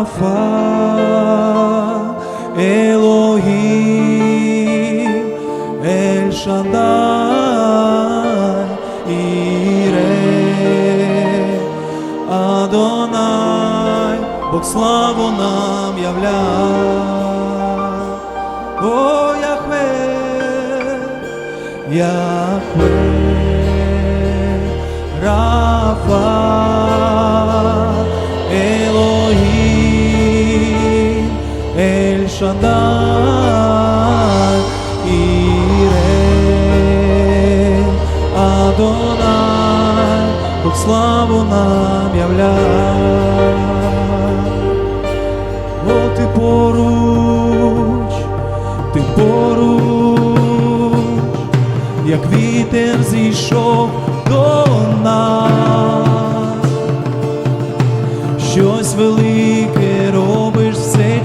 Рафа, Елогім, Ель Шадай, Іре, Адонай, Бог славу нам являє. О, Яхве, Яхве, Рафа, Ель Шадай, Іре, Адонай, Бог славу нам являє. О, ти поруч, ти поруч, як вітер зійшов до нас, щось велике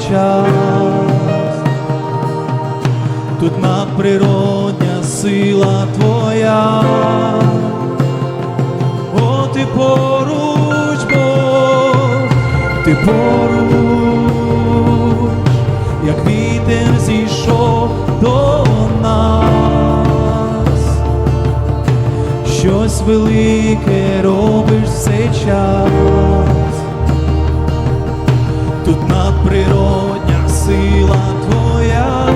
час, тут надприродня сила твоя, о, ти поруч, Бог, ти поруч, як вітер зійшов до нас, щось велике робиш в цей час, тут надприродня сила твоя,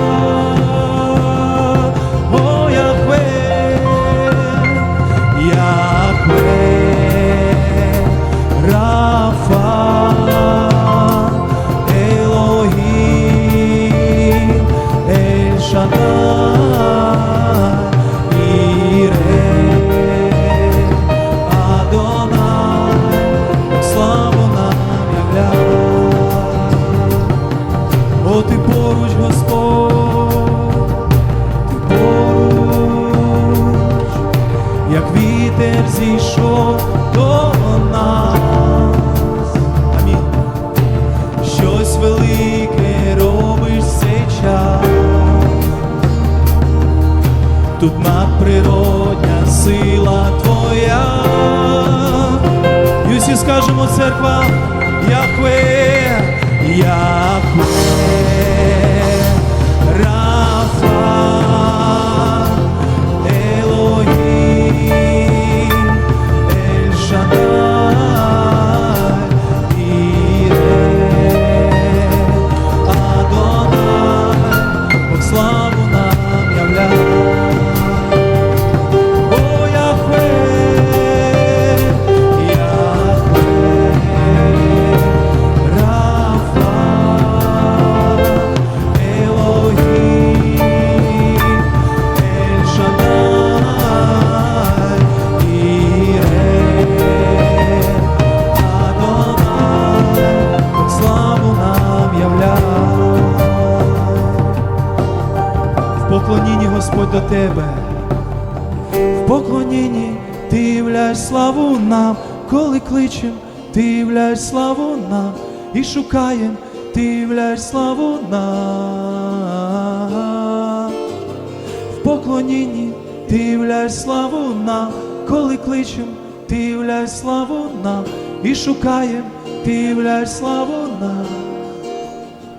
Тут надприродня сила твоя. І всі скажемо церква, Яхве, Яхве, до тебе. В поклонінні ти являєш славу нам, коли кличем, ти являєш славу нам. І шукаєм, ти являєш славу нам. В поклонінні ти являєш славу нам, коли кличем, ти являєш славу нам. І шукаєм, ти являєш славу нам.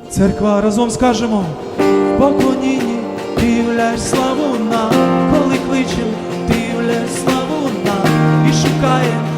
Церква разом скажемо в поклонінні ти славу нам, коли кличем, дивля славу нам і шукаєм,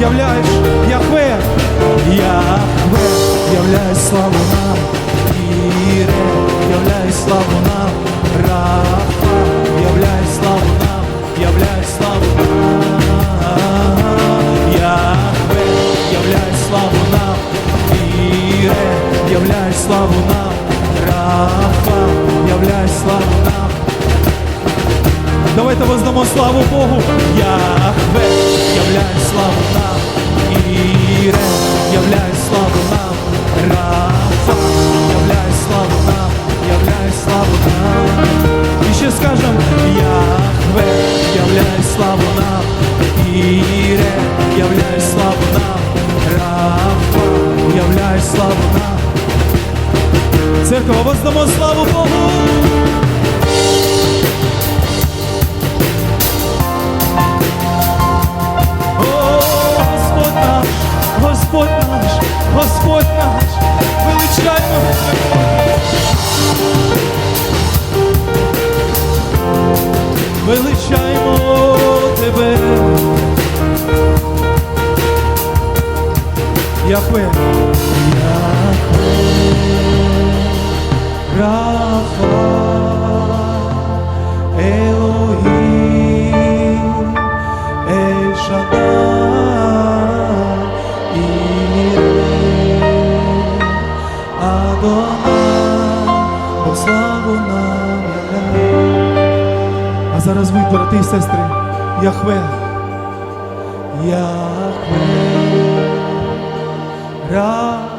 являєш Яхве, Яхве, являєш славу нам, Іре, являєш славу нам, Рафа, являєш славу нам, являєш славу нам, Яхве, являєш славу нам, Іре, являєш славу нам, Рафа, являєш славу нам. Давайте воздамо славу Богу. прославляй славу нам. церковь воздамо славу Богу. О, Господь наш, Господь наш, Господь наш, величайно. Яхве. Яхве. Рафа. Елохім. Ель-Шадай. Іре. Адонай. Бог славу нам. А зараз ви, брати і сестри, Яхве. Яхве. 让